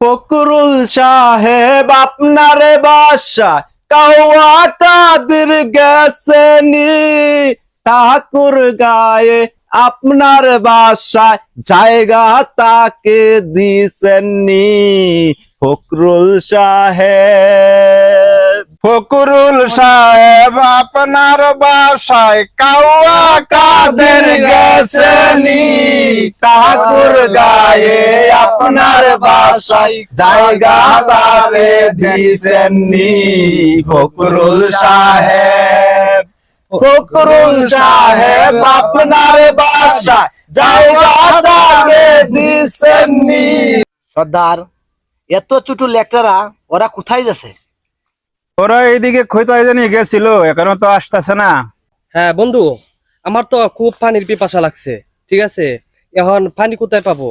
ফকরুল সাহেব আপনার বাসা কাওয়া কাদের গেছেনি ঠাকুর গায়ে আপনার বাসায় জায়গা তাকে দিছেননি ফকরুল সাহেব ফকরুল সাহেব আপনার বাসায় কাওয়া কাদের গেছেনি ঠাকুর গায়ে আপনার বাসায় জায়গা তারে দিছেননি ফকরুল সাহেব। ফকরুল সাহেব আপনার বাসায় জায়গা তারে দিছেননি সর্দার এত ছোট লেকটারা ওরা কোথায় যাচ্ছে? ওরা এইদিকে খৈতায় জানি গেছিল এখনও তো আসতেছে না। হ্যাঁ বন্ধু আমার তো খুব পানির পিপাসা লাগছে ঠিক আছে? এখন পানি কোথায় পাবো?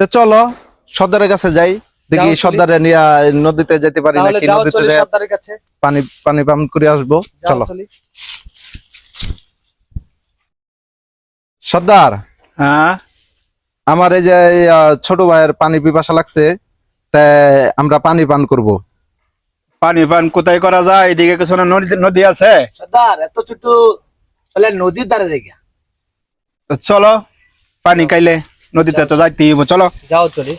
তো চলো সর্দারের কাছে যাই। দেখি সর্দারে নিয়ে নদীতে যেতে পারি নাকি নদীতে যাই? সর্দারের কাছে। পানি পানি পান করে আসব। চলো। সর্দার হ্যাঁ? আমার এই যে ছোট ভাইয়ের পানি পিপাসা লাগছে তাই আমরা পানি পান করব। পানি পান কোথায় করা যায়? এদিকে কিছু না নদী নদী আছে? সর্দার এত ছোট নদীর তো চলো পানি খাইলে। নদীতে তো যাইতেই হইবো, চলো। যাও চলি।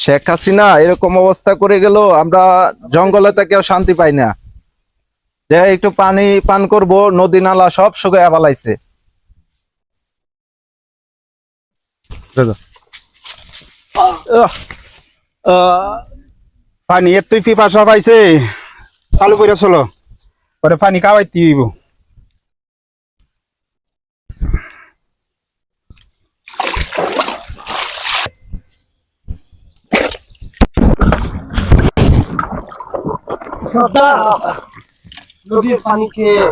শেখ হাসিনা এরকম অবস্থা করে গেল আমরা জঙ্গলে তো কেউ শান্তি পাই না। যে একটু পানি পান করব নদী নালা সব শুকিয়ে ফেলাইছে। পানি এতই পিপাসা পাইছে। চালু করে চলো। পরে পানি খাওয়াইতে হইব। নদীর পানি খেয়ে